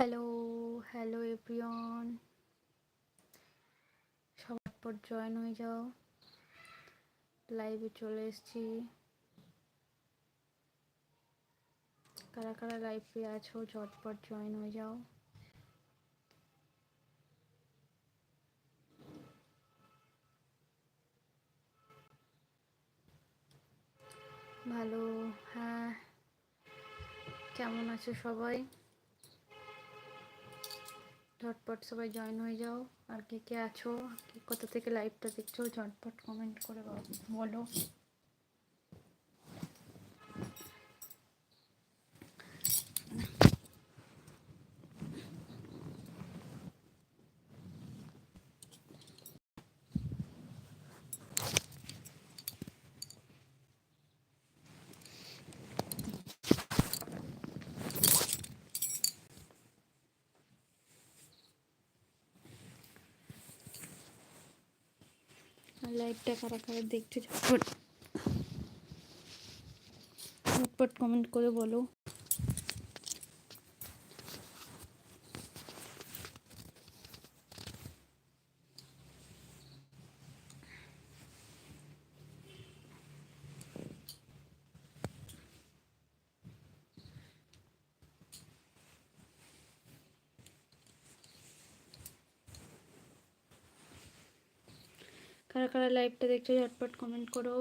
Hello hello everyone সবার পর join হয়ে যাও। লাইভে চলে এসেছি। কারা কারা লাইভে আছো, ঝটপট জয়েন হয়ে যাও। ভালো হ্যাঁ। কেমন আছো সবাই? ঝটপট সবাই জয়েন হয়ে যাও। আর কে কে আছো? কোথা থেকে লাইভটা দেখছ? ঝটপট কমেন্ট করে বলো। লাইভটা কারা কারা দেখতে ঝটপট কমেন্ট করে বলো। কারা কারা লাইভটা দেখছ ঝটপট কমেন্ট করো।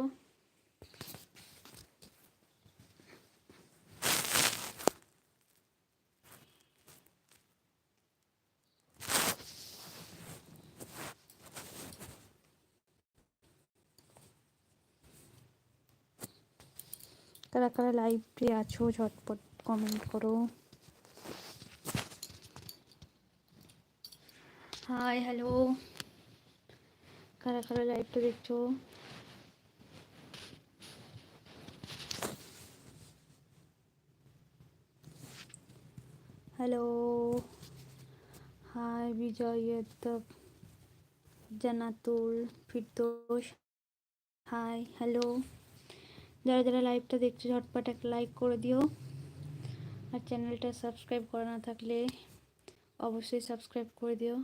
কারা কারা লাইভে আছো, ঝটপট কমেন্ট করো। হাই হ্যালো কারা কারা লাইভটা দেখছ? Hello hi Bijoy Jannatul Firdous hi hello যারা যারা লাইভটা দেখছ, ঝটপট একটা লাইক করে দিও। আর চ্যানেলটা সাবস্ক্রাইব করা না থাকলে অবশ্যই সাবস্ক্রাইব করে দিও।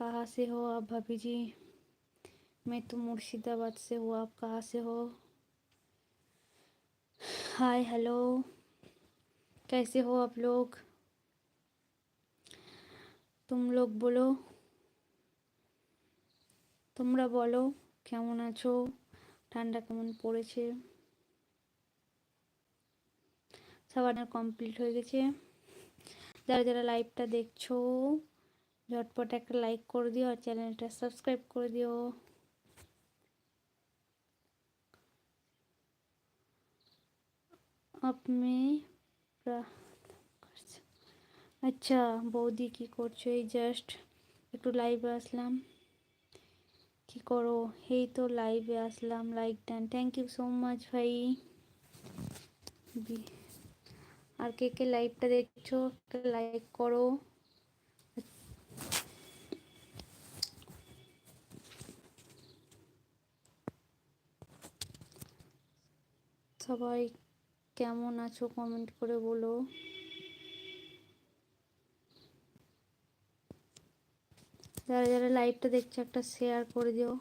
কাহা সে হো আপ ভাবি জি मैं तो मुर्शिदाबाद से हूँ आप कहाँ से हो हाय हेलो कैसे हो आप लोग तुम लोग बोलो তোমরা বলো কেমন আছো ঠান্ডা কেমন পড়েছে সবার কমপ্লিট হয়ে গেছে যারা যারা লাইভটা দেখছো ঝটপট একটা লাইক করে দিও আর চ্যানেলটা সাবস্ক্রাইব করে দিও আপ মে আচ্ছা বৌদি কি করছ? এই জাস্ট একটু লাইভে আসলাম। কি করো? এই তো লাইভে আসলাম like done thank you so much ভাই। আর কে কে লাইভটা দেখছ? লাইক করো। সবাই কেমন আছো কমেন্ট করে বলো। যারা যারা লাইভটা দেখছে একটা শেয়ার করে দিও।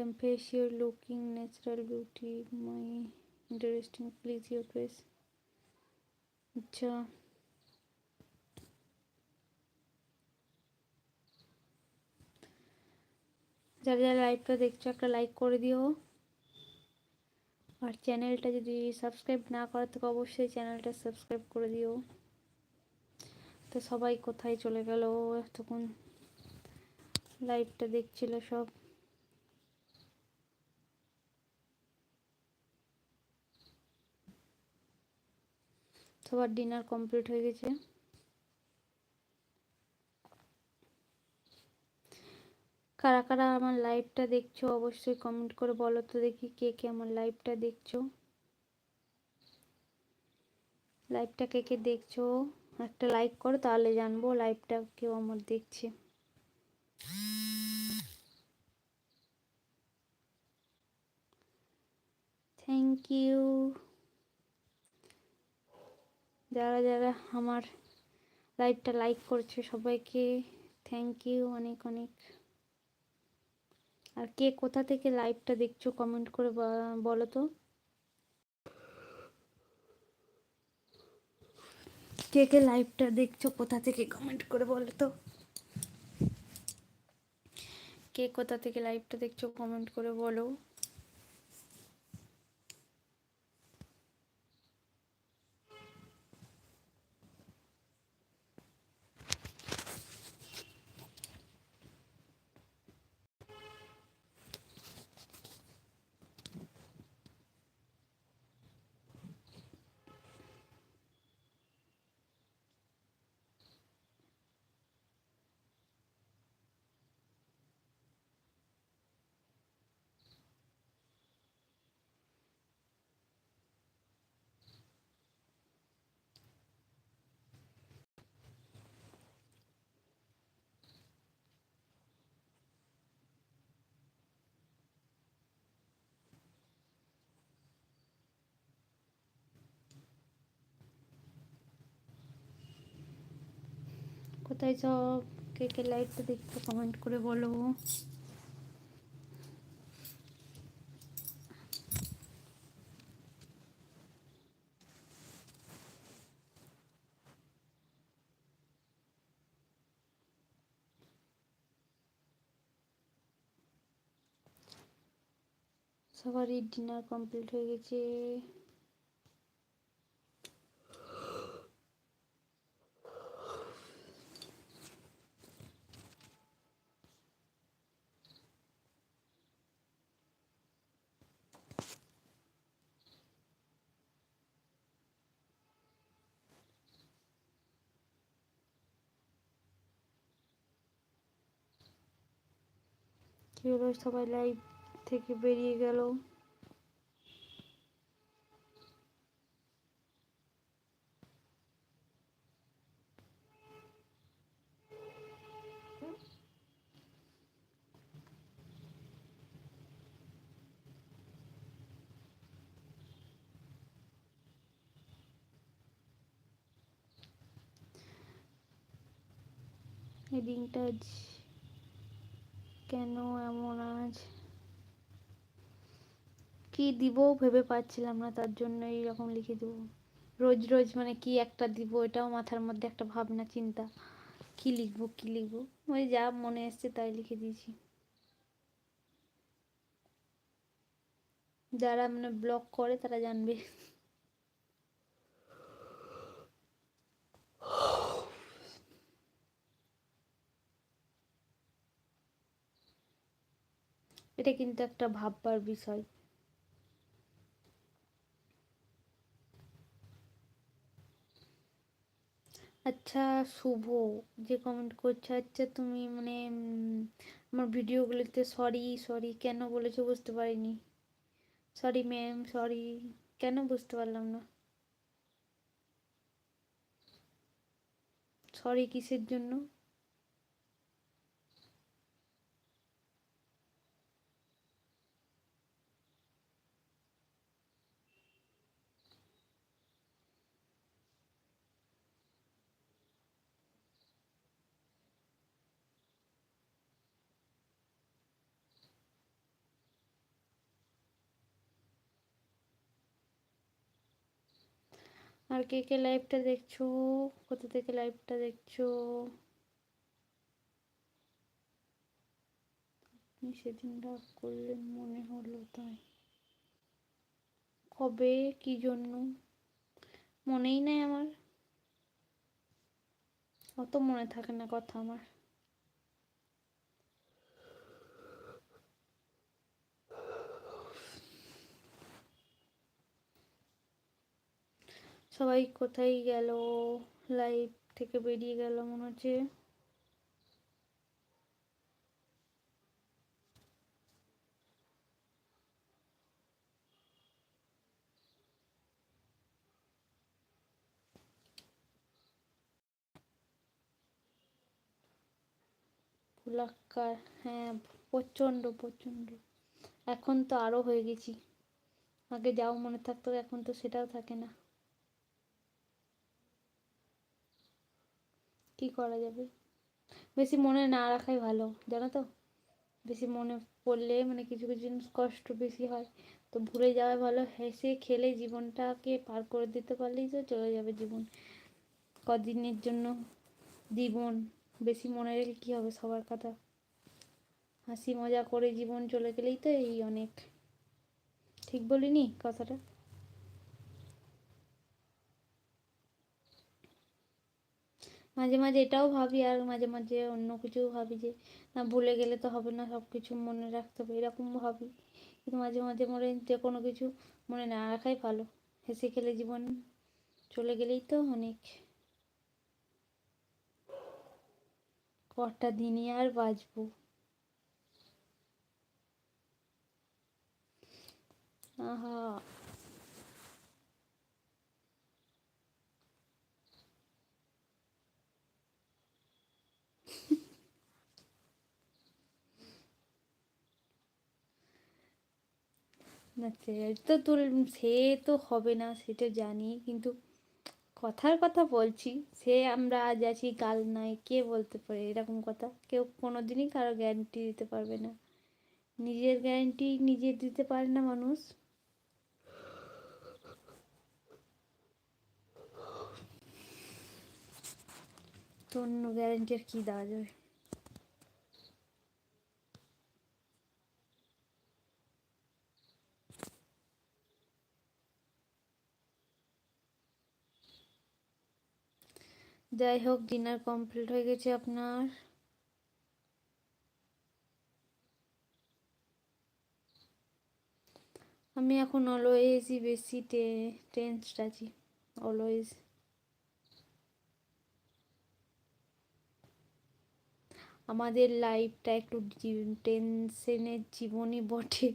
Madam, face your looking natural beauty. My interesting. Please your face. আচ্ছা যারা যারা লাইভটা দেখছ একটা লাইক করে দিও আর চ্যানেলটা যদি সাবস্ক্রাইব না করার থেকে অবশ্যই চ্যানেলটা সাবস্ক্রাইব করে দিও তো সবাই কোথায় চলে গেল এতক্ষণ লাইভটা দেখছিল সব সবার ডিনার কমপ্লিট হয়ে গেছে। কারা কারা আমার লাইভটা দেখছ অবশ্যই কমেন্ট করে বলো তো দেখি কে কে আমার লাইভটা দেখছ। লাইভটা কে কে দেখছ? একটা লাইক করো তাহলে জানব লাইভটা কেউ আমার দেখছে। থ্যাংক ইউ যারা যারা আমার লাইভটা লাইক করছে, সবাইকে থ্যাংক ইউ অনেক অনেক। আর কে কোথা থেকে লাইভটা দেখছ কমেন্ট করে বলো তো। কে কে লাইভটা দেখছ কোথা থেকে কমেন্ট করে বলো তো। কে কোথা থেকে লাইভটা দেখছ কমেন্ট করে বলো। কোথায় সব কে কে লাইভটা দেখতে কমেন্ট করে বলো। সবারই ডিনার কমপ্লিট হয়ে গেছে। কি হলো? সবাই লাইভ থেকে বেরিয়ে গেল। এই দিনটা কেন এমন আজ? কি দিব ভেবে পাচ্ছিলাম না, তার জন্য এইরকম লিখে দেবো। রোজ রোজ মানে কি একটা দিব, এটাও মাথার মধ্যে একটা ভাবনা, চিন্তা। কি লিখব কি লিখব? ওই যা মনে এসছে তাই লিখে দিয়েছি। যারা মানে ব্লগ করে তারা জানবে। এটা কিন্তু একটা ভাববার বিষয়। আচ্ছা শুভ, যে কমেন্ট করছে আচ্ছা তুমি মানে আমার ভিডিওগুলোতে সরি সরি কেন বলেছ বুঝতে পারিনি। সরি ম্যাম সরি কেন বুঝতে পারলাম না। সরি কিসের জন্য? আর কে কে লাইভটা দেখছ? কোথা থেকে লাইভটা দেখছ? আপনি সেদিন রাগ করলেন মনে হলো তাই। কবে, কি জন্য? মনেই নেই আমার। অত মনে থাকে না কথা আমার। সবাই কোথায় গেল? লাইভ থেকে বেরিয়ে গেল মনে হচ্ছে। ভোলাকার হ্যাঁ প্রচণ্ড প্রচণ্ড এখন তো আরও হয়ে গেছি। আগে যাও মনে থাকতো, এখন তো সেটাও থাকে না। কি করা যাবে? বেশি মনে না রাখাই ভালো, জানো তো? বেশি মনে পড়লে মানে কিছু কিছু জিনিস কষ্ট বেশি হয়। তো ভুলে যাওয়া ভালো, হেসে খেলে জীবনটাকে পার করে দিতে পারলেই তো চলে যাবে জীবন। কদিনের জন্য জীবন, বেশি মনে রেখে কী হবে সবার কথা? হাসি মজা করে জীবন চলে গেলেই তো এই অনেক। ঠিক বলিনি কথাটা? মাঝে মাঝে এটাও ভাবি আর মাঝে মাঝে অন্য কিছু ভাবি যে, না, ভুলে গেলে তো হবে না সব কিছু মনে রাখতে হবে। এরকম ভাবি। কিন্তু মাঝে মাঝে মনে, যে কোনো কিছু মনে না রাখাই ভালো। হেসে খেলে জীবন চলে গেলেই তো অনেক। কটা দিনই আর বাঁচবো? আহা! না সে তো তুল, সে তো হবে না, সেটা জানি, কিন্তু কথার কথা বলছি। সে আমরা আজ আছি, কাল নাই, কে বলতে পারে এরকম কথা? কেউ কোনো দিনই কারও গ্যারান্টি দিতে পারবে না। নিজের গ্যারান্টি নিজে দিতে পারে না মানুষ। তো অন্য গ্যারান্টি আর কী দেওয়া যাবে? যাই হোক ডিনার কমপ্লিট হয়ে গেছে আপনার। আমি এখন অলওয়েজই বেশি টেন্সড আছি অলওয়েজ আমাদের লাইফটা একটু টেনশনের জীবনই বটে।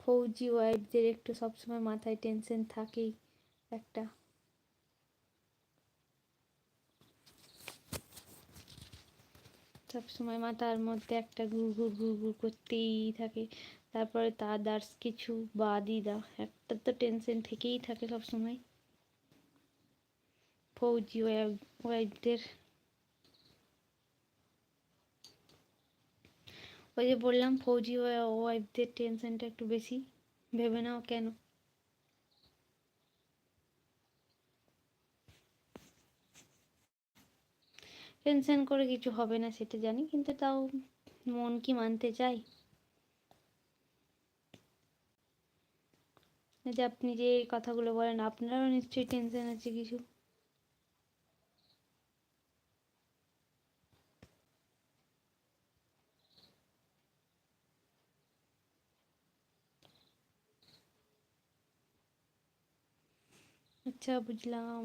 ফৌজি ওয়াইফদের একটু সবসময় মাথায় টেনশন থাকেই। একটা। সবসময় মাথার মধ্যে একটা ঘুর ঘুর ঘুর ঘুর করতেই থাকে। তারপরে আদার্স কিছু বাদই দাও। একটা তো টেনশন থেকেই থাকে সবসময়। ফৌজি ওয়াইফদের ওই যে বললাম, ফৌজি ওয়াইফদের টেনশনটা একটু বেশি। ভেবে নাও কেন। টেনশন করে কিছু হবে না, সেটা জানি, কিন্তু তাও মন কি মানতে চাই যে আপনি যে কথাগুলো বলেন, আপনারও নিশ্চয়ই টেনশন আছে কিছু। আচ্ছা বুঝলাম।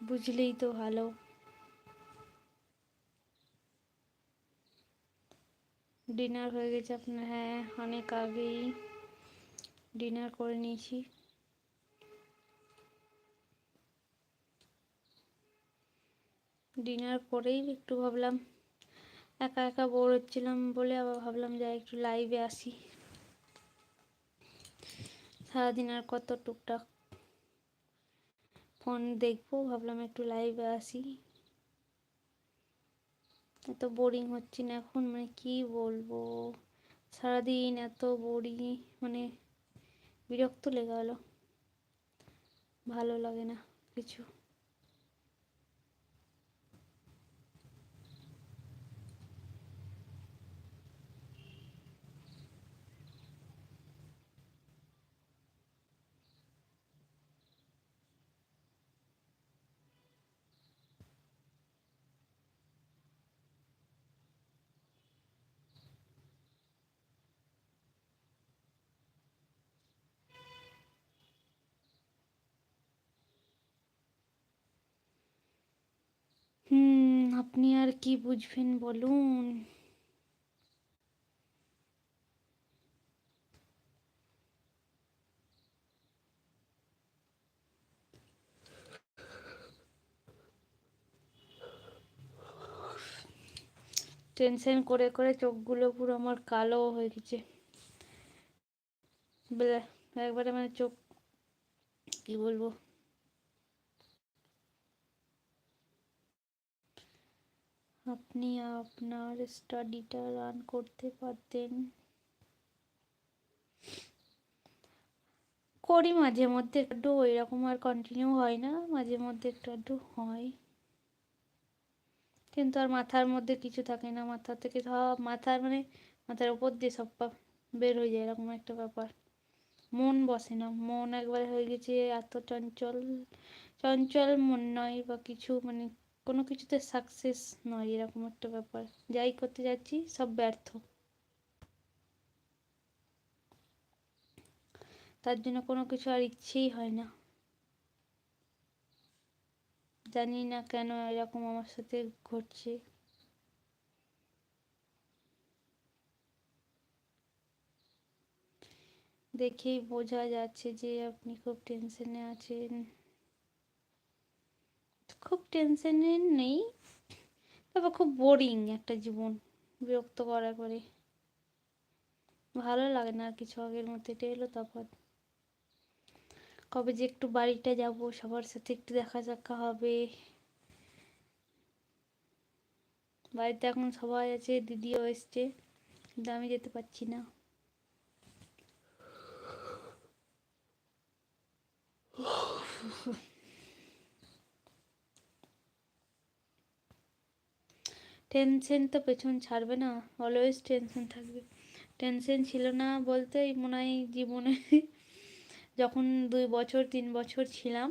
বুঝলেই তো ভালো। ডিনার হয়ে গেছে আপনার হ্যাঁ অনেক আগেই ডিনার করে নিয়েছি। ডিনার করেই একটু ভাবলাম, একা একা বোর হচ্ছিলাম বলে আবার ভাবলাম যাই একটু লাইভে আসি। সারাদিন আর কত টুকটাক ফোন দেখব, ভাবলাম একটু লাইভে আসি। এত বোরিং হচ্ছি না এখন মানে কি বলব? সারাদিন এত বোরিং মানে বিরক্ত লেগে গেলো। ভালো লাগে না কিছু। কি বুঝবেন বলুন? টেনশন করে করে চোখগুলো পুরো আমার কালো হয়ে গেছে। একবারে মানে চোখ, কি বলব? আপনি আপনার স্টাডিটা রান করতে পারতেন। করি মাঝে মধ্যে একটু এরকম আর কন্টিনিউ হয় না, মাঝে মধ্যে একটু একটু হয়। কিন্তু আর মাথার মধ্যে কিছু থাকে না, মাথা থেকে সব মাথার মানে মাথার উপর দিয়ে সব বের হয়ে যায়, এরকম একটা ব্যাপার। মন বসে না, মন একবারে হয়ে গেছে, এত চঞ্চল চঞ্চল মন নয় বা কিছু মানে কোনো কিছুতে সাকসেস নয়, এরকম একটা ব্যাপার। যাই করতে যাচ্ছি, সব ব্যর্থ। তার জন্য কোনো কিছু আর ইচ্ছেই হয় না। জানি না কেন এরকম আমার সাথে ঘটছে। দেখেই বোঝা যাচ্ছে যে আপনি খুব টেনশনে আছেন। খুব টেনশনে নেই। তবে খুব বোরিং একটা জীবন, বিরক্ত করা করে ভালো লাগে না আর কিছু আগের মধ্যে এটা এলো তফাৎ। কবে যে একটু বাড়িটা যাব, সবার সাথে একটু দেখা সাক্ষা হবে। বাড়িতে এখন সবাই আছে, দিদিও এসছে, কিন্তু আমি যেতে পারছি না। টেনশন তো পেছন ছাড়বে না অলওয়েজ টেনশন থাকবে। টেনশন ছিল না বলতে মনে হয় জীবনে যখন দুই বছর, তিন বছর ছিলাম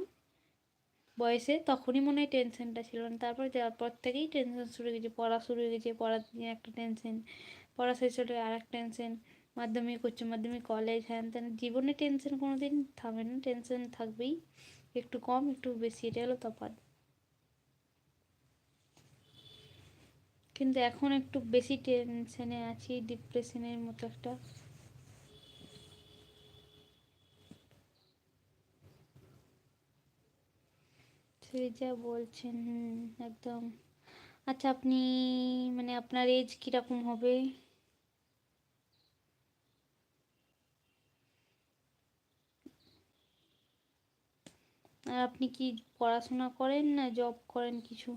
বয়সে তখনই মনে হয় টেনশনটা ছিল না। তারপর যাওয়ার পর থেকেই টেনশন শুরু হয়ে গেছে, পড়া শুরু হয়ে গেছে পড়া নিয়ে একটা টেনশন পড়া শেষ হলে আর এক টেনশন মাধ্যমিক, উচ্চ মাধ্যমিক কলেজ হ্যান ত্যান, জীবনে টেনশন কোনো দিন থামে না টেনশন থাকবেই। একটু কম, একটু বেশি, এটা হলো তফাৎ। কিন্তু এখন একটু বেশি টেনশনে আছি ডিপ্রেশনের মতো একটা। যা বলছেন হুম একদম। আচ্ছা আপনি মানে আপনার এজ কীরকম হবে? আর আপনি কি পড়াশোনা করেন না জব করেন কিছু?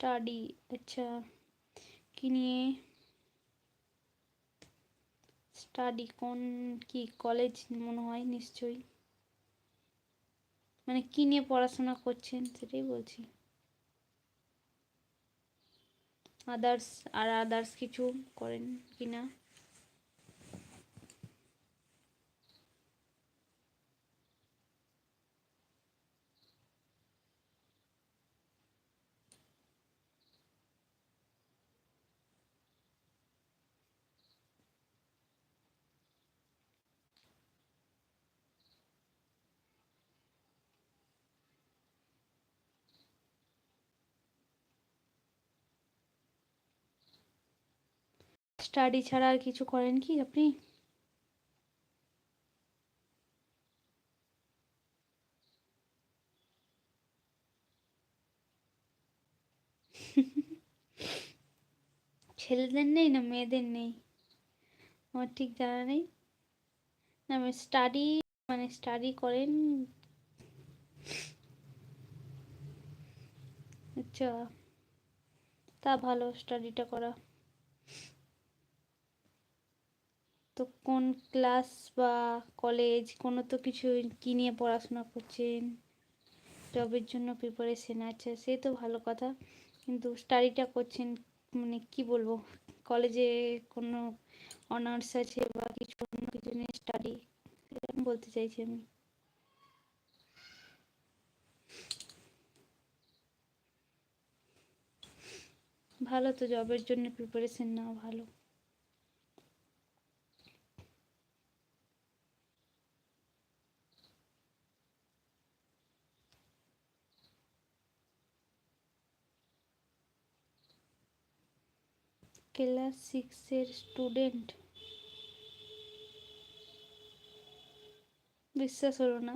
স্টাডি আচ্ছা কি নিয়ে স্টাডি কোন কি কলেজ মনে হয় নিশ্চয়ই মানে কি নিয়ে পড়াশোনা করছেন সেটাই বলছি আদার্স আর আদার্স কিছু করেন কি না স্টাডি ছাড়া আর কিছু করেন কি আপনি? ছেলেদের নেই না মেয়েদের নেই? আমার ঠিক জানা নেই। না, আমি স্টাডি মানে স্টাডি করেন। আচ্ছা তা ভালো স্টাডিটা করা। তো কোন ক্লাস বা কলেজ কোনো তো কিছু কি নিয়ে পড়াশোনা করছেন? জবের জন্য প্রিপারেশন আছে, সে তো ভালো কথা। কিন্তু স্টাডিটা করছেন মানে কি বলব? কলেজে কোনো অনার্স আছে বা কিছু অন্য কিছু নিয়ে স্টাডি এরকম বলতে চাইছি আমি। ভালো তো জবের জন্য প্রিপারেশন নেওয়া ভালো। ক্লাস সিক্সের স্টুডেন্ট। বিশ্বাস হলো না।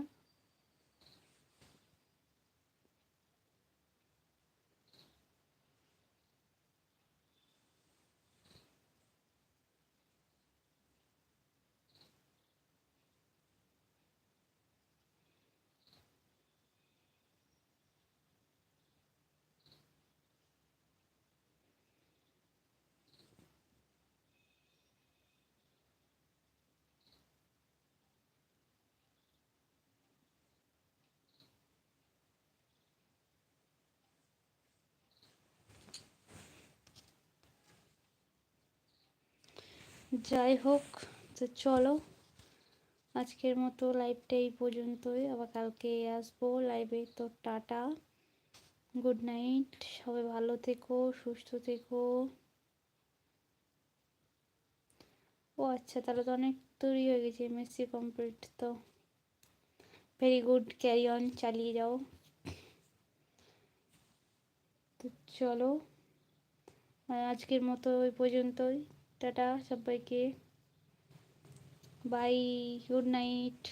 যাই হোক তো চলো, আজকের মতো লাইভটা এই পর্যন্তই। আবার কালকে আসব লাইভে তো টাটা গুড নাইট সবাই ভালো থেকো, সুস্থ থেকো। ও আচ্ছা তাহলে তো অনেক তৈরি হয়ে গেছে এমএসসি কমপ্লিট তো ভেরি গুড ক্যারি অন চালিয়ে যাও। তো চলো আজকের মতো ওই পর্যন্তই। টাটা সবাইকে বাই গুড নাইট